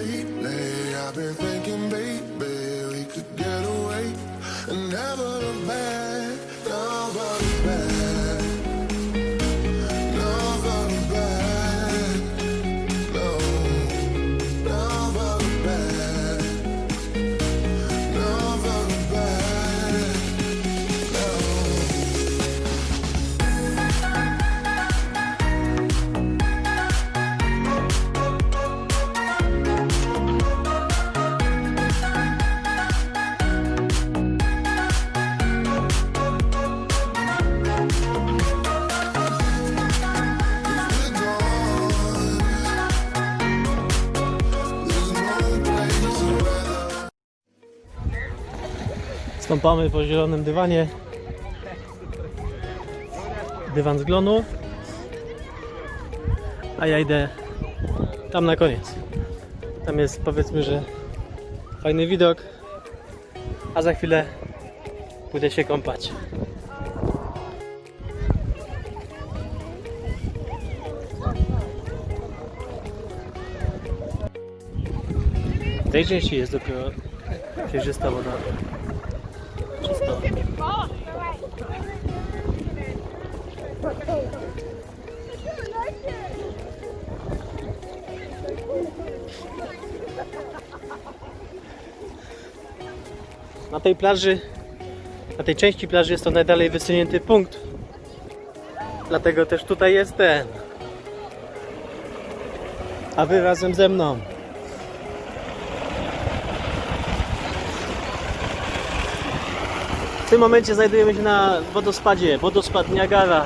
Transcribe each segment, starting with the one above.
Lately I've been thinking, baby, we could get away and never look back. Stąpamy po zielonym dywanie. Dywan z glonów. A ja idę tam na koniec. Tam jest powiedzmy, że fajny widok. A za chwilę pójdę się kąpać. W tej części jest dopiero przejrzysta woda. Na tej plaży, na tej części plaży jest to najdalej wysunięty punkt. Dlatego też tutaj jestem. A wy razem ze mną. W tym momencie znajdujemy się na wodospadzie, wodospad Niagara.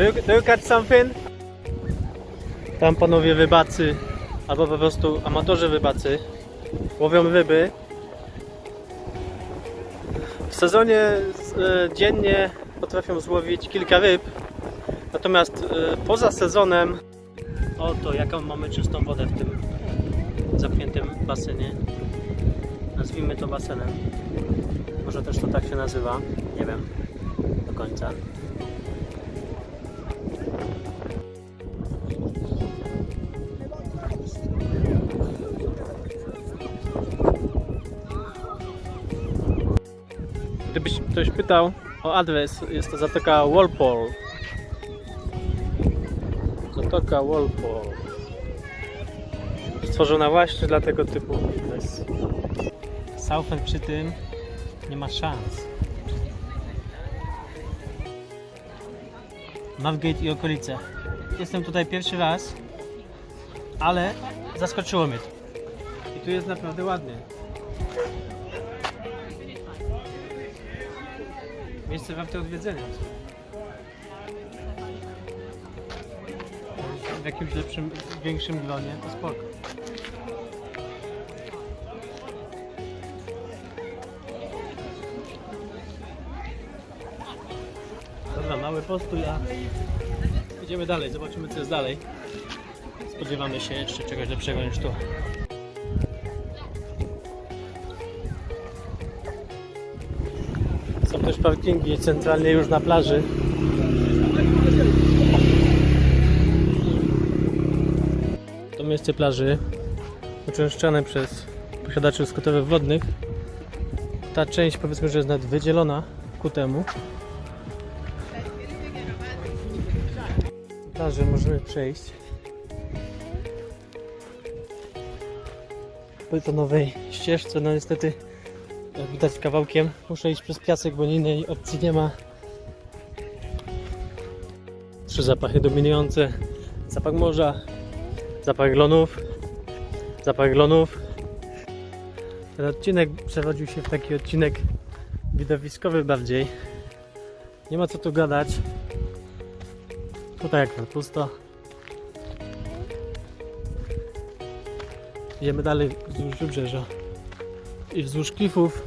Do you, do you catch something? Tam panowie wybacy, albo po prostu amatorzy wybacy, łowią ryby. W sezonie e, dziennie potrafią złowić kilka ryb, natomiast e, poza sezonem Oto jaką mamy czystą wodę w tym zamkniętym basenie. Nazwijmy to basenem. Może też to tak się nazywa. Nie wiem do końca. Ktoś pytał o adres, jest to Zatoka Walpole. Zatoka Walpole. Stworzona właśnie dla tego typu imprez. Southend przy tym nie ma szans. Mavgate i okolice. Jestem tutaj pierwszy raz, ale zaskoczyło mnie to. I tu jest naprawdę ładnie. Miejsce warte odwiedzenia. w jakimś lepszym, większym gronie, to spoko. Dobra, mały postój, a idziemy dalej, zobaczymy co jest dalej. Spodziewamy się jeszcze czegoś lepszego niż tu. Też parkingi centralnie już na plaży. To miejsce plaży uczęszczane przez posiadaczy skuterów wodnych. Ta część powiedzmy, że jest nawet wydzielona ku temu. Plaży możemy przejść. Po betonowej ścieżce, no niestety widać kawałkiem muszę iść przez piasek, bo innej opcji nie ma. Trzy zapachy dominujące. Zapach morza, zapach glonów, zapach glonów. Ten odcinek przerodził się w taki odcinek widowiskowy bardziej. Nie ma co tu gadać. Tutaj jak pusto. Idziemy dalej wzdłuż wybrzeża i wzdłuż klifów.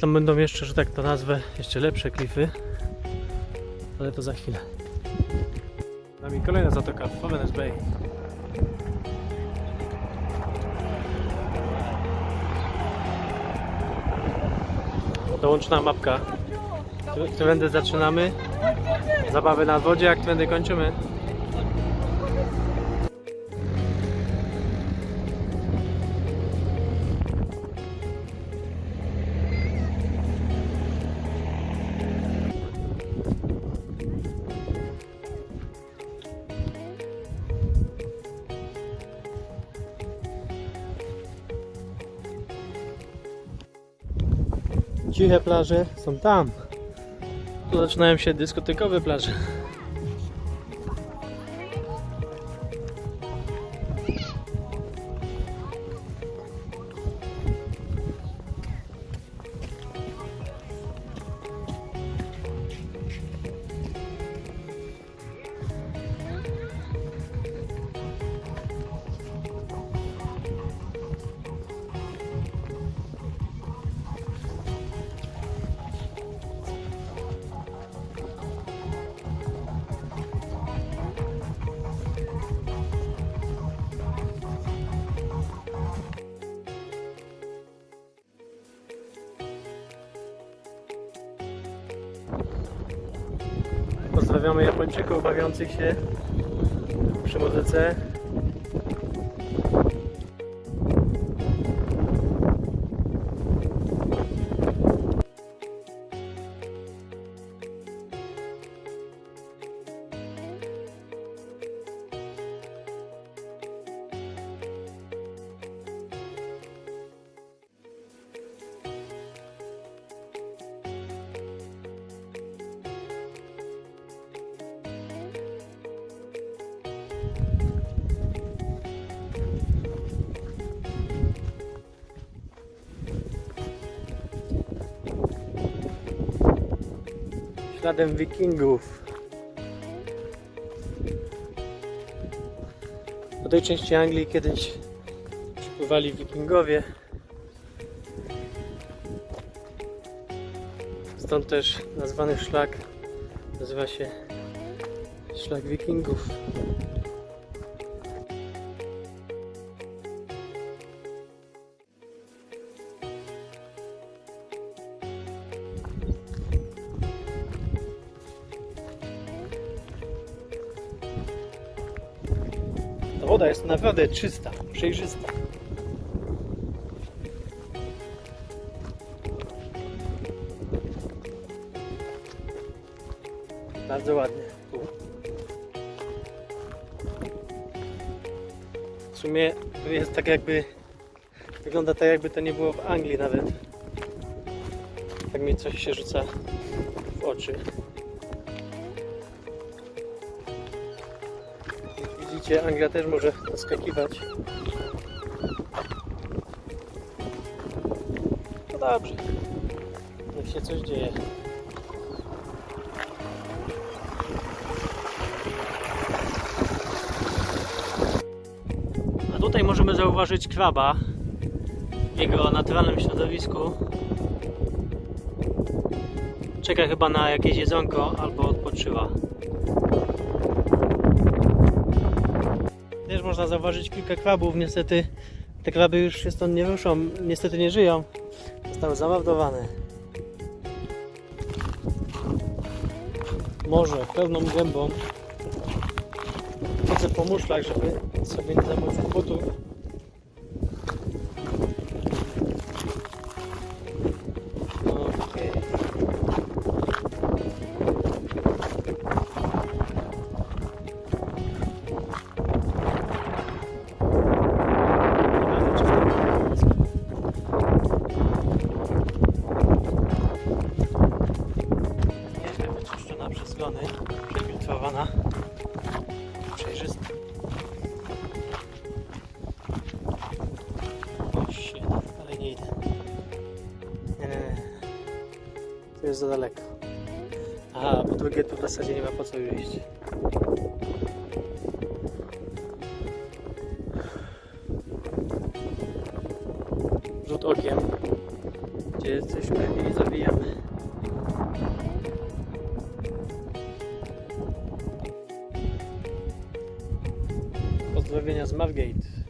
Tam będą jeszcze, że tak to nazwę, jeszcze lepsze klify. Ale to za chwilę. Z nami kolejna zatoka, Fovenes Bay. Dołączna mapka. Któ- Którędy zaczynamy? Zabawy na wodzie, jak którędy kończymy? Ciche plaże są tam. Tu zaczynają się dyskotekowe plaże. Pozdrawiamy Japończyków bawiących się przy muzyce. Śladem wikingów. Do tej części Anglii kiedyś przypływali wikingowie. Stąd też nazwany szlak nazywa się Szlak Wikingów. Ta woda jest naprawdę czysta, przejrzysta. Bardzo ładnie. W sumie jest tak jakby wygląda tak jakby to nie było w Anglii nawet. Tak mi coś się rzuca w oczy. Widzicie, Anglia też może zaskakiwać. No dobrze. Niech się coś dzieje. A tutaj możemy zauważyć kraba w jego naturalnym środowisku. Czeka chyba na jakieś jedzonko albo odpoczywa. Można zauważyć kilka krabów. Niestety te kraby już się stąd nie ruszą. Niestety nie żyją. Zostały zamordowane. Morze pełną gębą. Chodzę po muszlach, żeby sobie nie zamoczyć butów. Jest za daleko. Aha, po drugie tu w zasadzie nie ma po co iść. Rzut okiem. Gdzie jesteśmy i zabijamy. Pozdrowienia z Margate.